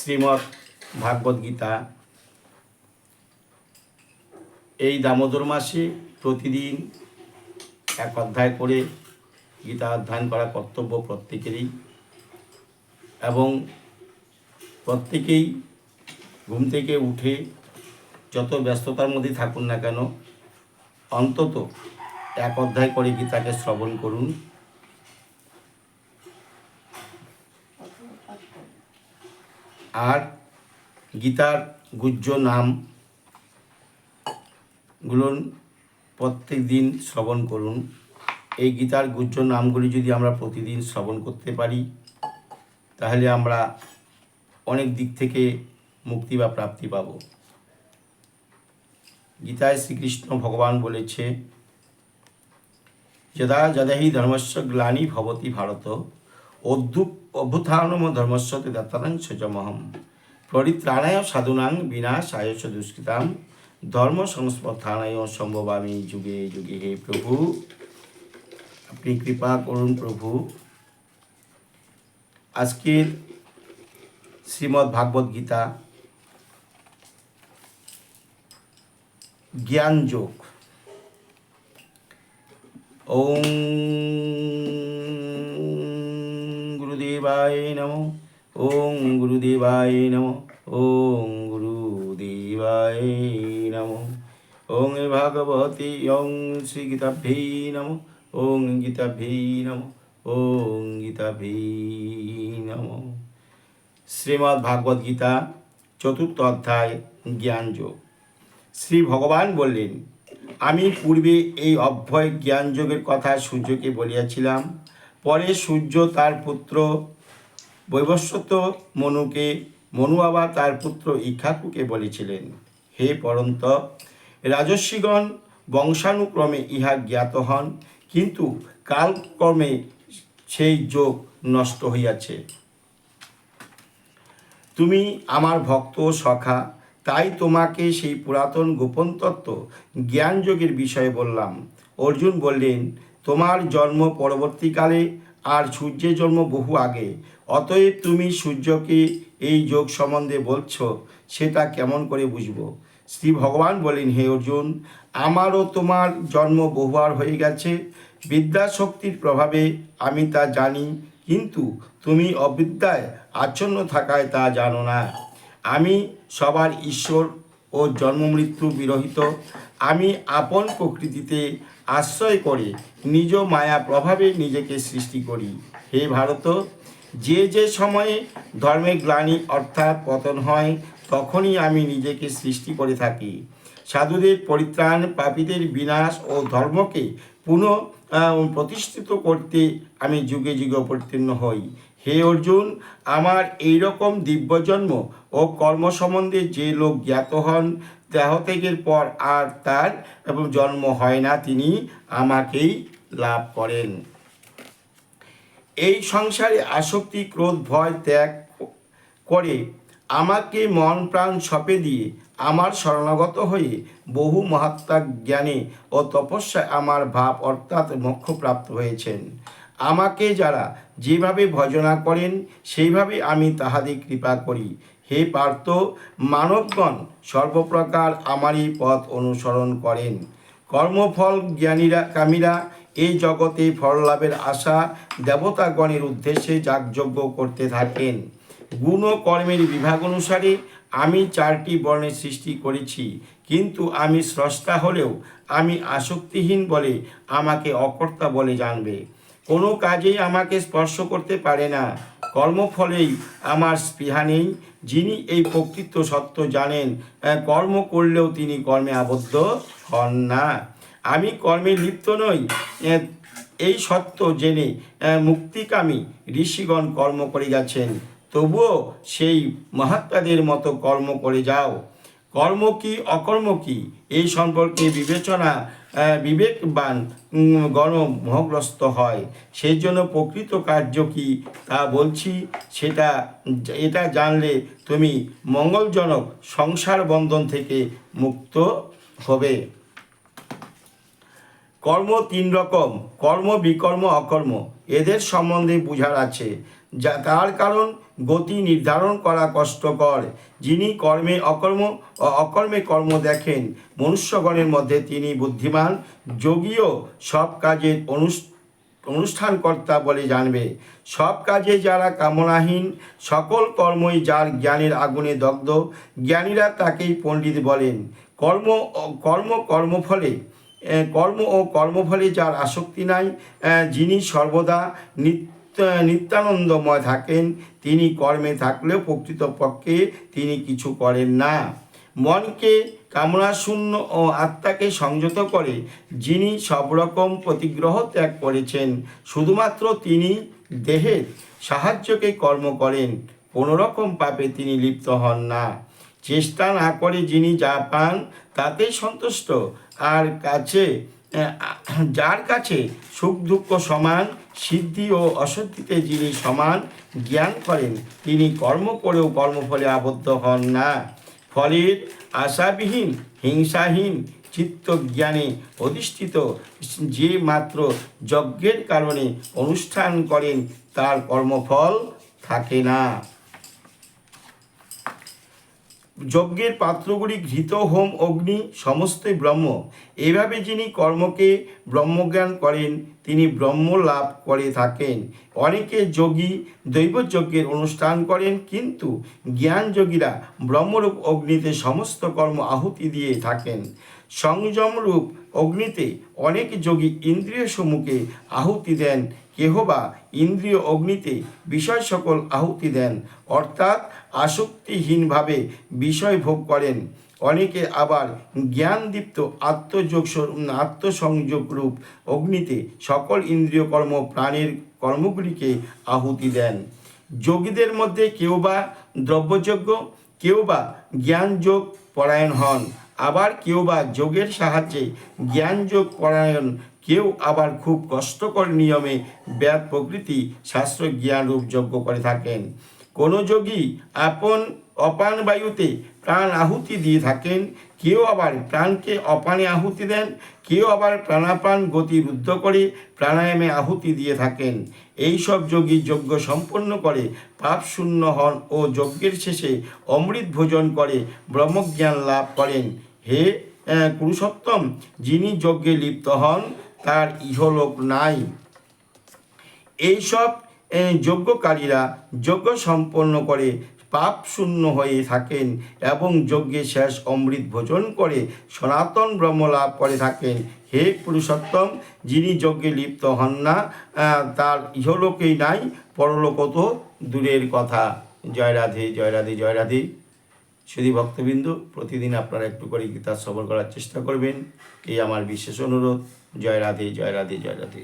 শ্রীমৎ ভাগবত গীতা। এই দামোদর মাসে প্রতিদিন এক অধ্যায় করে গীতা অধ্যয়ন করা কর্তব্য প্রত্যেকেরই এবং প্রত্যেকেই ঘুম থেকে উঠে যত ব্যস্ততার মধ্যে থাকুন না কেন, অন্তত এক অধ্যায় করে গীতাকে শ্রবণ করুন। আর গীতার গুজ্জ নাম গুলোন প্রত্যেক দিন শ্রবণ করুন। এই গীতার গুজ্জ নামগুলি যদি আমরা প্রতিদিন শ্রবণ করতে পারি, তাহলে আমরা অনেক দিক থেকে মুক্তি বা প্রাপ্তি পাব। গীতায় শ্রীকৃষ্ণ ভগবান বলেছে, যদা যদাহি ধর্মস্য গ্লানি ভবতি ভারত অদ্যুপ অভ্যুত্থানম ধর্মস্য দত্তাং সজমহম। পরিত্রাণায় সাধুনাং বিনাশায় দুষ্কৃতাম। ধর্ম সংস্পথানায় সম্ভবামী যুগে যুগে হে প্রভু। আপনি কৃপা করুন প্রভু। আজকের শ্রীমদ্ ভাগবত গীতা জ্ঞান যোগ। ওম গুরুদেবায় নম। ওম গুরুদেবায় নম। ওম গুরুদেবায় নম। ওং ভাগবতী ওং শ্রী গীতাভ্যৈ নম। ওং গীতাভ্যৈ নম। ওং গীতাভ্যৈ নম। শ্রীমদ্ ভাগবত গীতা, চতুর্থ অধ্যায় জ্ঞানযোগ শ্রী ভগবান বললেন, আমি পূর্বে এই অভ্যয় জ্ঞানযোগের কথা সূর্যকে বলিয়াছিলাম পরে সূর্য তার পুত্র বৈবস্বত মনুকে, মনু আবার তার পুত্র ইক্ষাকুকে বলেছিলেন, হে পরন্ত, রাজস্বীগণ বংশানুক্রমে ইহা জ্ঞাত হন, কিন্তু কালক্রমে সেই যোগ নষ্ট হইয়াছে। তুমি আমার ভক্ত সখা, তাই তোমাকে সেই পুরাতন গোপন তত্ত্ব জ্ঞানযোগের বিষয়ে বললাম। অর্জুন বললেন তোমার জন্ম পরবর্তীকালে আর সূর্যের জন্ম বহু আগে। অতএব তুমি সূর্যকে এই যোগ সম্বন্ধে বলছো, সেটা কেমন করে বুঝব? শ্রী ভগবান বলেন, হে অর্জুন, আমারও তোমার জন্ম বহুবার হয়ে গেছে। বিদ্যা শক্তির প্রভাবে আমি তা জানি, কিন্তু তুমি অবিদ্যায় আচ্ছন্ন থাকায় তা জানো না। আমি সবার ঈশ্বর ও জন্ম মৃত্যু বিরহিত। আমি আপন প্রকৃতিতে আশ্রয় করে নিজ মায়া প্রভাবে নিজেকে সৃষ্টি করি। হে ভারত, যে যে সময়ে ধর্মের গ্লানি অর্থাৎ পতন হয়, তখনই আমি নিজেকে সৃষ্টি করে থাকি। সাধুদের পরিত্রাণ, পাপীদের বিনাশ ও ধর্মকে পুনঃ প্রতিষ্ঠিত করতে আমি যুগে যুগে অবতীর্ণ হই। হে অর্জুন, আমার এই রকম দিব্যজন্ম ও কর্ম সম্বন্ধে যে লোক জ্ঞাত হন দেহত্যাগের পর আর তার এবং জন্ম হয় না তিনি আমাকেই লাভ করেন। এই সংসারে আসক্তি, ক্রোধ, ভয় ত্যাগ করে আমাকে মন প্রাণ সপে দিয়ে আমার শরণাগত হয়ে বহু মহাত্মা জ্ঞানে ও তপস্যায় আমার ভাব অর্থাৎ মোক্ষ প্রাপ্ত হয়েছেন। আমাকে যারা যেভাবে ভজনা করেন, সেইভাবে আমি তাহাদের কৃপা করি। হে পার্থ, মানবগণ সর্বপ্রকার আমারই পথ অনুসরণ করেন। কর্মফল জ্ঞানীরা, কামীরা এই জগতে ফল লাভের আশা দেবতাগণের উদ্দেশ্যে যাগযজ্ঞ করতে থাকেন। গুণ কর্মের বিভাগ অনুসারে আমি চারটি বর্ণের সৃষ্টি করেছি, কিন্তু আমি স্রষ্টা হলেও আমি আসক্তিহীন বলে আমাকে অকর্তা বলে জানবে। কোনো কাজেই আমাকে স্পর্শ করতে পারে না। কর্মফলেই আমার স্পৃহা নেই। যিনি এই প্রকৃত সত্য জানেন কর্ম করলেও তিনি কর্মে আবদ্ধ হন না। আমি কর্মে লিপ্ত নই। এই সত্য জেনে মুক্তিকামী ঋষিগণ কর্ম করে গেছেন তবুও সেই মহাত্মাদের মতো কর্ম করে যাও। কর্ম কি, অকর্ম কি, এই সম্পর্কে বিবেচনা বিবেকবান উম, গণ মোহগ্রস্ত হয়। সেই জন্য প্রকৃত কার্য কি তা বলছি সেটা এটা জানলে তুমি মঙ্গলজনক সংসার বন্ধন থেকে মুক্ত হবে। কর্ম তিন রকম কর্ম বিকর্ম অকর্ম এদের সম্বন্ধে বুঝার আছে। যা তার কারণ গতি নির্ধারণ করা কষ্টকর। যিনি কর্মে অকর্ম অকর্মে কর্ম দেখেন, মনুষ্যগণের মধ্যে তিনি বুদ্ধিমান, যোগীও সব কাজের অনুষ্ঠ অনুষ্ঠানকর্তা বলে জানবে। সব কাজে যারা কামনাহীন, সকল কর্মই যার জ্ঞানের আগুনে দগ্ধ, জ্ঞানীরা তাকেই পণ্ডিত বলেন। কর্ম কর্ম কর্মফলে কর্ম ও কর্মফলে যার আসক্তি নাই যিনি সর্বদা নিত্য নিত্যানন্দময় থাকেন। তিনি কর্মে থাকলেও প্রকৃতপক্ষে তিনি কিছু করেন না। মনকে কামনাশূন্য ও আত্মাকে সংযত করে যিনি সব রকম প্রতিগ্রহ ত্যাগ করেছেন, শুধুমাত্র তিনি দেহের সাহায্যকে কর্ম করেন কোনো রকম পাপে তিনি লিপ্ত হন না। চেষ্টা না করে যিনি যা পান, তাতেই সন্তুষ্ট। আর কাছে যার কাছে সুখ দুঃখ সমান, সিদ্ধি ও অসদ্ধিতে যিনি সমান জ্ঞান করেন, তিনি কর্ম করেও কর্মফলে আবদ্ধ হন না। ফলের আশাবিহীন, হিংসাহীন, চিত্তজ্ঞানে অধিষ্ঠিত যে মাত্র যজ্ঞের কারণে অনুষ্ঠান করেন, তার কর্মফল থাকে না। যজ্ঞের পাত্রগুলি ঘৃত, হোম, অগ্নি সমস্তই ব্রহ্ম। এভাবে যিনি কর্মকে ব্রহ্মজ্ঞান করেন, তিনি ব্রহ্ম লাভ করে থাকেন। অনেকে যোগী দৈবযজ্ঞের অনুষ্ঠান করেন, কিন্তু জ্ঞান যোগীরা ব্রহ্মরূপ অগ্নিতে সমস্ত কর্ম আহুতি দিয়ে থাকেন। সংযমরূপ অগ্নিতে অনেক যোগী ইন্দ্রিয় সম্মুখে আহুতি দেন কেহ বা ইন্দ্রিয় অগ্নিতে বিষয় সকল আহুতি দেন, অর্থাৎ আসক্তিহীনভাবে বিষয় ভোগ করেন। অনেকে আবার জ্ঞানদীপ্ত আত্মযোগ আত্মসংযোগ রূপ অগ্নিতে সকল ইন্দ্রিয় কর্ম, প্রাণের কর্মগুলিকে আহুতি দেন। যোগীদের মধ্যে কেউ বা দ্রব্যযজ্ঞ কেউ বা জ্ঞানযোগ পরায়ণ হন। আবার কেউ বা যোগের সাহায্যে জ্ঞানযোগ পরায়ণ কেউ আবার খুব কষ্টকর নিয়মে ব্যাদ প্রকৃতি শাস্ত্র জ্ঞান রূপ যজ্ঞ করে থাকেন। কোনো যোগী আপন অপান বায়ুতে প্রাণ আহুতি দিয়ে থাকেন, কেউ আবার প্রাণকে অপানে আহুতি দেন, কেউ আবার প্রাণাপান গতি রুদ্ধ করে প্রাণায়ামে আহুতি দিয়ে থাকেন। এই সব যোগী যজ্ঞ সম্পন্ন করে, পাপ শূন্য হন ও যজ্ঞের শেষে অমৃত ভোজন করে, ব্রহ্মজ্ঞান লাভ করেন। হে পুরুষোত্তম, যিনি যজ্ঞে লিপ্ত হন, তার ইহলোক নাই। এইসব যজ্ঞকারীরা যজ্ঞ সম্পন্ন করে পাপ শূন্য হয়ে থাকেন এবং যজ্ঞে শেষ অমৃত ভোজন করে সনাতন ব্রহ্ম লাভ করে থাকেন। হে, পুরুষোত্তম, যিনি যজ্ঞে লিপ্ত হন না তার ইহলোকেই নাই পরলোক তো দূরের কথা। জয় রাধে জয় রাধে জয় রাধে। শুধু ভক্তবিন্দু প্রতিদিন আপনারা একটু করে গীতা সবর করার চেষ্টা করবেন। এই আমার বিশেষ অনুরোধ। জয় রাধে জয় রাধে জয় রাধে।